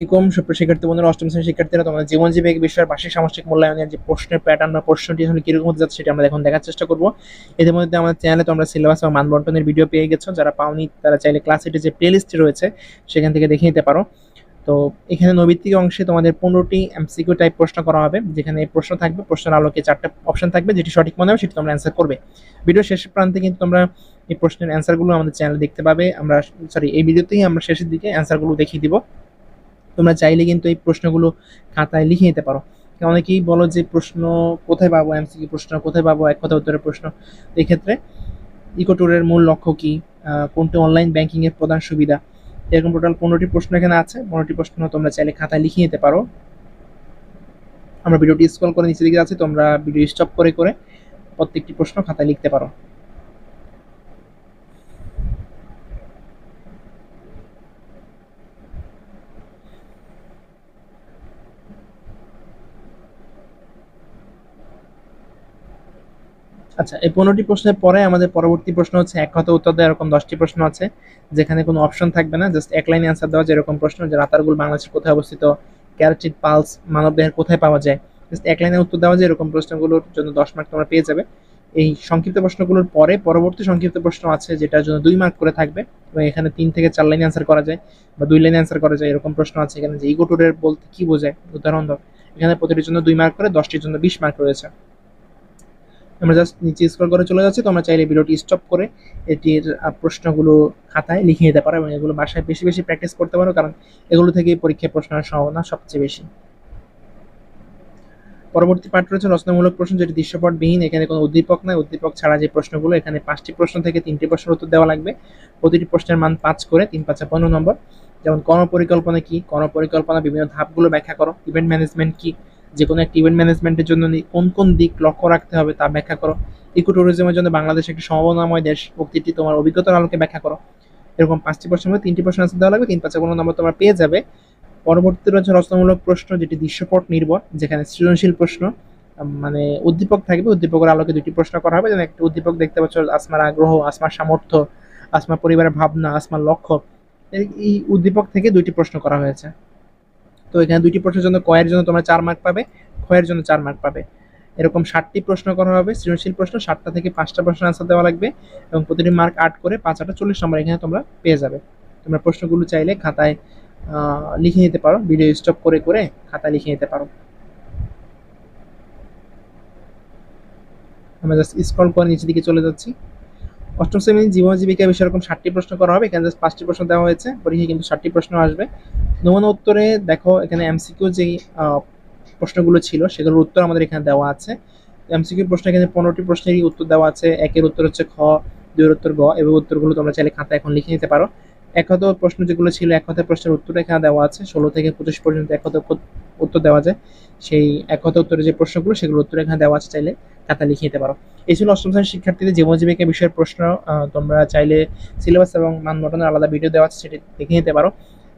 কম সুপ্রিয় শিক্ষার্থী বন্ধুরা, অষ্টম শ্রেণির শিক্ষার্থীরা, তোমাদের জীবন জীবিক বিষয়ের বার্ষিক সামষ্টিক মূল্যায়নের যে প্রশ্নের প্যাটার্ন বা প্রশ্নটি আসলে কীরকম হতে যাচ্ছে সেটা আমরা এখন দেখার চেষ্টা করব। এদের মধ্যে আমাদের চ্যানেলে তোমরা সিলেবাস বা মানবন্টনের ভিডিও পেয়ে গেছো। যারা পাওনি, তারা চাইলে ক্লাস যে প্লে লিস্টটি রয়েছে, সেখান থেকে দেখে নিতে পারো। তো এখানে নৈবিত্তিক অংশে তোমাদের পনেরোটি এমসিকিউ টাইপ প্রশ্ন করা হবে, যেখানে প্রশ্ন থাকবে, প্রশ্নের আলোকে চারটা অপশন থাকবে, যেটি সঠিক মনে হবে সেটি তোমরা অ্যান্সার করবে। ভিডিও শেষ প্রান্তে কিন্তু তোমরা এই প্রশ্নের অ্যান্সারগুলো আমাদের চ্যানেলে দেখতে পাবে। আমরা সরি এই ভিডিওতেই আমরা শেষের দিকে অ্যান্সারগুলো দেখিয়ে দিব। তোমরা চাইলে কিন্তু এই প্রশ্নগুলো খাতায় লিখে নিতে পারো। অনেকেই বলো যে প্রশ্ন, কোথায় পাবো এমসিকিউ প্রশ্ন, কোথায় পাবো এক কথা উত্তরের প্রশ্ন? তো এই ক্ষেত্রে ইকোটুরের মূল লক্ষ্য কি? কোনটি অনলাইন ব্যাংকিং এর প্রধান সুবিধা? এরকম টোটাল পনেরোটি প্রশ্ন এখানে আছে। পনেরোটি প্রশ্ন তোমরা চাইলে খাতায় লিখে নিতে পারো। আমরা ভিডিওটি স্ক্রল করে নিচে দিকে আছে, তোমরা ভিডিও স্টপ করে করে প্রত্যেকটি প্রশ্ন খাতায় লিখতে পারো। আচ্ছা এই পনেরোটি প্রশ্নের পরে আমাদের পরবর্তী প্রশ্ন হচ্ছে, এক কথা উত্তর দেওয়া এরকম দশটি প্রশ্ন আছে, যেখানে কোনো অপশন থাকবে না জাস্ট এক লাইনে অ্যান্সার দেওয়া যেরকম প্রশ্ন যে রাতারগুল বাংলাদেশের কোথায় অবস্থিত ক্যারোটিড পালস মানব মানবদেহের কোথায় পাওয়া যায় জাস্ট এক লাইনে উত্তর দেওয়া যায় এরকম প্রশ্নগুলোর জন্য দশ মার্ক তোমরা পেয়ে যাবে। এই সংক্ষিপ্ত প্রশ্নগুলোর পরে পরবর্তী সংক্ষিপ্ত প্রশ্ন আছে, যেটার জন্য দুই মার্ক করে থাকবে এবং এখানে তিন থেকে চার লাইনে অ্যান্সার করা যায় বা দুই লাইনে অ্যান্সার করা যায়, এরকম প্রশ্ন আছে। এখানে যে ইগোটুরের বলতে কি বোঝায়? উদাহরণ দাও। এখানে প্রতিটির জন্য দুই মার্ক করে, দশটির জন্য বিশ মার্ক রয়েছে। আমরা জাস্ট নিচে স্ক্রল করে চলে যাচ্ছি তোমরা চাইলে ভিডিওটি স্টপ করে এটির প্রশ্নগুলো খাতায় লিখে নিতে পারো এবং এগুলো বাসায় বেশি বেশি প্র্যাকটিস করতে পারো, কারণ এগুলো থেকে পরীক্ষায় প্রশ্ন আসার সম্ভাবনা সবচেয়ে বেশি। পরবর্তী পার্ট রয়েছে রচনামূলক প্রশ্ন, যেটি দৃশ্যপটবিহীন, এখানে কোনো উদ্দীপক নয় উদ্দীপক ছাড়া যে প্রশ্নগুলো, এখানে পাঁচটি প্রশ্ন থেকে তিনটি প্রশ্নের উত্তর দেওয়া লাগবে। প্রতিটি প্রশ্নের মান পাঁচ করে, তিন পাঁচা পনেরো নম্বর। যেমন কর্ম কর্মপরিকল্পনা কি? কর্মপরিকল্পনা বিভিন্ন ধাপগুলো ব্যাখ্যা করো। ইভেন্ট ম্যানেজমেন্ট কি? যে কোনো একটি ইভেন্ট ম্যানেজমেন্টের জন্য কোন কোন দিক লক্ষ্য রাখতে হবে তা ব্যাখ্যা করো। ইকো ট্যুরিজমের জন্য বাংলাদেশ একটি সম্ভাবনাময় দেশ। উক্তিটি তোমার অভিজ্ঞতার আলোকে ব্যাখ্যা করো। এরকম পাঁচটি প্রশ্নের মধ্যে তিনটি প্রশ্ন আনসার দেওয়া লাগবে, তিন পাঁচে কোনো নম্বর তোমরা পেয়ে যাবে। পরবর্তী রয়েছে রচনামূলক প্রশ্ন, যেটি দৃশ্যপট নির্ভর, যেখানে সৃজনশীল প্রশ্ন মানে উদ্দীপক থাকবে। উদ্দীপকের আলোকে দুটি প্রশ্ন করা হবে। যেমন একটা উদ্দীপক দেখতে পাচ্ছ, আসমার আগ্রহ, আসমার সামর্থ্য, আসমার পরিবারের ভাবনা, আসমার লক্ষ্য। এই উদ্দীপক থেকে দুইটি প্রশ্ন করা হয়েছে। তো এখানে দুইটি প্রশ্নের জন্য কয়ের জন্য তোমরা চার মার্ক পাবে, ক্ষয়ের জন্য চার মার্ক পাবে। এরকম ষাটটি প্রশ্ন করা হবে, সৃজনশীল প্রশ্ন ষাটটা থেকে পাঁচটা প্রশ্ন আনসার দেওয়া লাগবে এবং প্রতিটি মার্ক আট করে পাঁচ আটটা চল্লিশ নম্বর এখানে তোমরা পেয়ে যাবে। তোমরা প্রশ্নগুলো চাইলে খাতায় লিখে নিতে পারো। ভিডিও স্টপ করে করে খাতায় লিখে নিতে পারো। আমরা জাস্ট স্ক্রল করে নিচের দিকে চলে যাচ্ছি। অষ্টম শ্রেণির জীবন জীবিকা বিষয়ে এরকম ষাটটি প্রশ্ন করা হবে। এখানে জাস্ট পাঁচটি প্রশ্ন দেওয়া হয়েছে। পরীক্ষায় কিন্তু ষাটটি প্রশ্ন আসবে। নমুনা উত্তরে দেখো, এখানে এমসিকিউ যে প্রশ্নগুলো ছিল, সেগুলোর উত্তর আমাদের এখানে দেওয়া আছে। এমসিকিউ প্রশ্ন এখানে পনেরোটি প্রশ্নেরই উত্তর দেওয়া আছে। একের উত্তর হচ্ছে খ, দুইয়ের উত্তর গ, এবং উত্তরগুলো তোমরা চাইলে খাতা এখন লিখে নিতে পারো। এক হত প্রশ্ন যেগুলো ছিল এক হতে প্রশ্নের উত্তর এখানে দেওয়া আছে। ষোলো থেকে পঁচিশ পর্যন্ত এক হতে উত্তর দেওয়া যায়। সেই এক হতে উত্তরে যে প্রশ্নগুলো সেগুলো উত্তর এখানে দেওয়া আছে চাইলে খাতা লিখে নিতে পারো। এই ছিল অষ্টম শ্রেণির শিক্ষার্থীদের জীবন জীবিকা বিষয়ের প্রশ্ন। তোমরা চাইলে সিলেবাস এবং মান মানবটনের আলাদা ভিডিও দেওয়া আছে, সেটি দেখে নিতে পারো।